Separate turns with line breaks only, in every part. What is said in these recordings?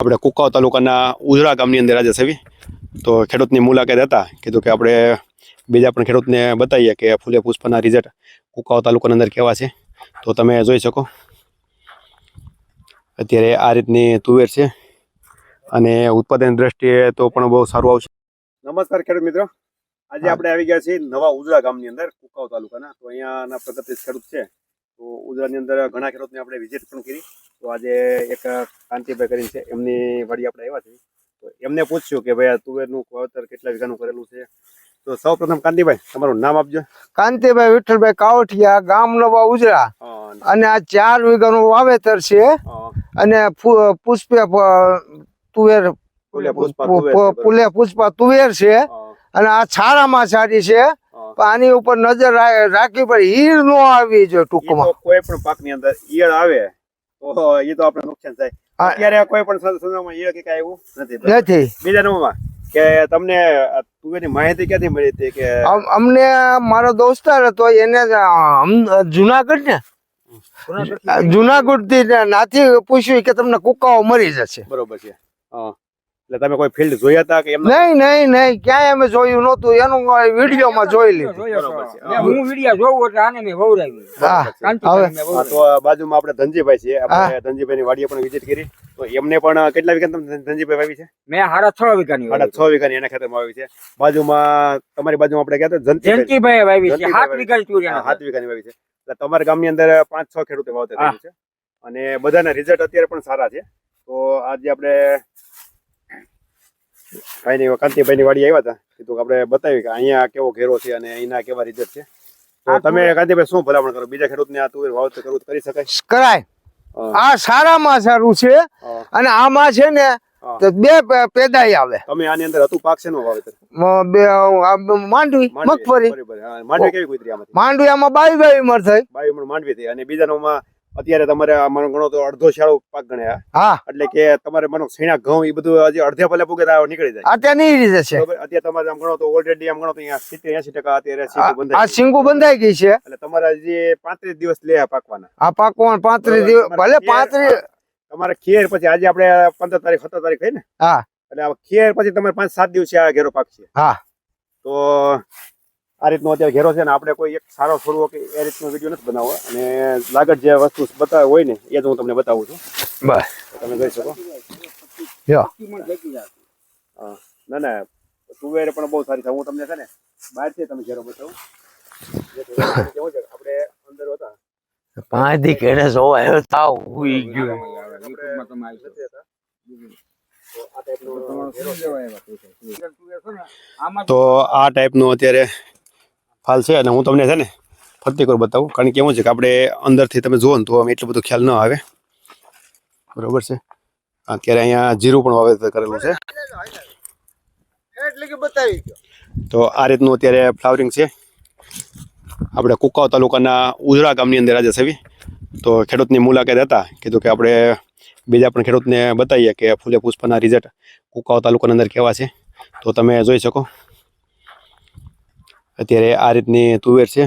આપણે કુકાવ તાલુકાના ઉજળા ગામની અંદર આજે છવી તો ખેડૂતની મુલાકાત હતા. કીધું કે આપણે બીજા પણ ખેડૂતને બતાવીએ કે ફૂલે પુષ્પના રિઝલ્ટ કુકાવ તાલુકાની અંદર કેવા છે. તો તમે જોઈ શકો. અત્યારે આ રીતની તુવેર છે. અને ઉત્પાદન દ્રષ્ટિએ તો પણ બહુ સારું આવશે. નમસ્કાર ખેડૂત મિત્રો. આજે આપણે આવી ગયા છીએ નવા ઉજળા ગામની અંદર કુકાવ તાલુકાના. તો અહીંયાના પ્રગતિ ખેડૂત છે. તો ઉજળાની અંદર ઘણા ખેડૂતને આપણે વિઝિટ પણ કરી. તો આજે એક કાંતિભાઈ કરીને છે એમની વાડી આપણે આવ્યા છે તો એમને પૂછ્યું કે ભાઈ આ તુવેરનું વાવતર કેટલા વીઘાનું કરેલું છે? તો સૌ પ્રથમ કાંતિભાઈ તમારું નામ આપજો.
કાંતિભાઈ વિઠ્ઠલભાઈ કાવઠિયા ગામ નવા
ઉજરા
અને આ ચાર વીઘાનું વાવેતર છે. અને પુષ્પે તુવેર
ફૂલે પુષ્પા તુવેર છે
અને આ છારામાં સારી છે. આની ઉપર નજર રાખવી પડે. ઈર નો આવી જોઈએ ટૂંકમાં.
કોઈ પણ પાકની અંદર ઈયળ આવે. તો એ તો આપણે નુકસાન થાય. અત્યારે કોઈ પણ સં- એ કે એવું નથી
નથી.
બીજા નંબરમાં કે તમને તુવેરની માહિતી ક્યાંથી મળી હતી કે
અમને મારો દોસ્તાર હતો એને જુનાગઢ ને. જુનાગઢથી નાથી પૂછ્યું કે તમને કુકાઓ મરી જશે.
બરોબર છે. હા. એટલે તમે કોઈ ફિલ્ડ જોયા હતા કે
નહીં નહીં નહીં. ક્યાંય અમે જોયું નહોતું. એનું વીડિયો માં જોઈ લીધું.
હું. વીડિયો જોઉં એટલે આને મેં વવડાવી
હા
હા, તો બાજુમાં આપણે ધનજીભાઈ છે આપણે ધનજીભાઈની વાડીએ પણ વિઝિટ કરી. તો એમને પણ કેટલા વીઘા તમે ધનજીભાઈ વાવી છે?
મેં હાડા છ વીઘાની
સાડા. છ વીઘાની એના ખેતરમાં વાવી છે. બાજુમાં તમારી બાજુમાં આપણે ગયા હતા જંતીભાઈ
વાવી છે. સાત વીઘાની
ની
તુરિયાના
સાત વીઘાની વાવી છે. એટલે તમારા ગામની અંદર પાંચ છ ખેડૂતો વાવતા છે. અને બધાના રિઝલ્ટ અત્યારે પણ સારા છે. તો આજે આપણે ભાઈની કાંતિભાઈની વાડી આવ્યા હતા. કીધું કે આપણે બતાવી કે અહીંયા કેવો ઘેરો છે અને અહીંના કેવા રિઝલ્ટ છે. તો તમે કાંતિભાઈ શું ભલામણ કરો? બીજા ખેડૂતને આ તુવેર વાવતર કરવું કરી શકાય?
કરાય. આ સારામાં સારું છે અને આમાં છે ને તો બે પેદાઈ આવે.
તમે આની અંદર હતું પાક છે? નો વાવેતર
બે માંડવી મગફળી.
માંડવી કેવી કુતરી આમાં
માંડવી આમાં બાવી બાવી મર થઈ.
બાવી મર માંડવી થઈ. અને બીજાનોમાં અત્યારે તમારે મને ગણો તો અડધો શાળો પાક ગણ્યા.
હા.
એટલે કે તમારે મનો સીણા ઘઉં એ બધું હજી અડધે ભલે પૂગે તો નીકળી જાય.
અત્યારે રીતે છે
અત્યારે તમારે આમ ગણો તો ઓલરેડી આમ ગણો તો અહીંયા સિત્તેર એસી ટકા અત્યારે
આ સિંગુ બંધાઈ ગઈ છે.
એટલે તમારા જે પાંત્રીસ દિવસ લે પાકવાના.
આ પાકવાના પાંત્રીસ દિવસ ભલે પાંત્રીસ
તમારે ખેર પછી આજે આપણે પંદર તારીખ સત્તર તારીખ થઈ ને?
હા.
એટલે ખેર પછી તમારે પાંચ સાત દિવસે આ ઘેરો પાક છે.
હા.
તો આ રીતનો અત્યારે ઘેરો છે ને આપણે કોઈ એક સારો છોડવો કે એ રીતનો વીડિયો નથી બનાવવો. અને લાગત જે વસ્તુ બતાવે હોય ને એ જ હું તમને બતાવું છું.
બસ.
તમે જોઈ શકો. હા. ના ના. તુવેર પણ બહુ સારી છે. હું તમને છે ને બહારથી તમે ઘેરો બતાવું. કેવું છે? આપણે અંદર હતા.
પાંચ દી કેડે જોવાય તાવ ઉઈ ગયું.
યુટ્યુબમાં તમે આવી
તો આ ટાઈપનું અત્યારે ફાલ છે અને હું તમને છે ને ફરતી કરું બતાવું. કારણ કે એવું છે કે આપણે અંદરથી તમે જુઓ ને તો અમે એટલું બધું ખ્યાલ ન આવે. બરોબર છે? અત્યારે અહીંયા જીરું પણ વાવેતર કરેલું છે. તો આ રીતનું અત્યારે ફ્લાવરિંગ છે. આપણે કુકાવ તાલુકાના ઉજળા ગામની અંદર આજે સવી તો ખેડૂતની મુલાકાત હતા. કીધું કે આપણે બીજા પણ ખેડૂતને બતાવીએ કે ફૂલે પુષ્પના રિઝલ્ટ કુકાવ તાલુકાની અંદર કેવા છે. તો તમે જોઈ શકો. અત્યારે આ રીતની તુવેર છે.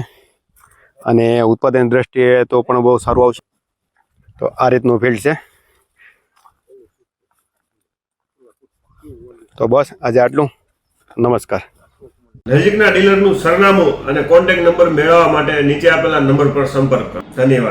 અને ઉત્પાદન દ્રષ્ટિએ તો પણ બહુ સારું આવશે. તો આ રીતનું ફિલ્ડ છે. તો બસ, આજે આટલું. નમસ્કાર.
નજીકના ડીલરનું સરનામું અને કોન્ટેક્ટ નંબર મેળવવા માટે નીચે આપેલા નંબર પર સંપર્ક કરો. ધન્યવાદ.